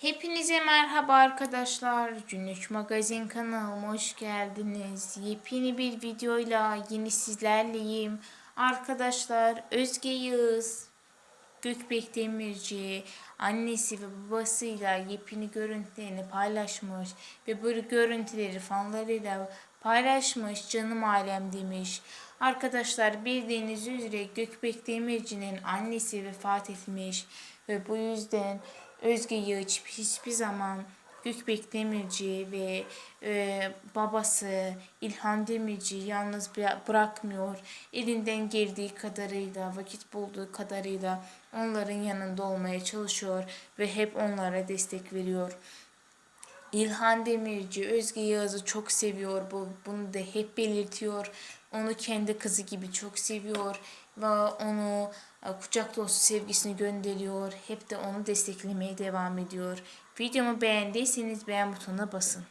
Hepinize merhaba arkadaşlar. Günlük Magazin kanalıma hoş geldiniz. Yepyeni bir videoyla yine sizlerleyim. Arkadaşlar Özge Yağız, Gökbek Demirci, annesi ve babasıyla yepyeni görüntülerini paylaşmış ve bu görüntüleri fanlarıyla paylaşmış canım alem demiş. Arkadaşlar bildiğiniz üzere Gökbek Demirci'nin annesi vefat etmiş ve bu yüzden Özge Yağıç hiçbir zaman Gökbek Demirci ve e, babası İlhan Demirci yalnız bıra- bırakmıyor. Elinden geldiği kadarıyla, vakit bulduğu kadarıyla onların yanında olmaya çalışıyor ve hep onlara destek veriyor. İlhan Demirci Özge Yağız'ı çok seviyor. Bu, bunu da hep belirtiyor. Onu kendi kızı gibi çok seviyor ve onu kucak dolusu sevgisini gönderiyor. Hep de onu desteklemeye devam ediyor. Videomu beğendiyseniz beğen butonuna basın.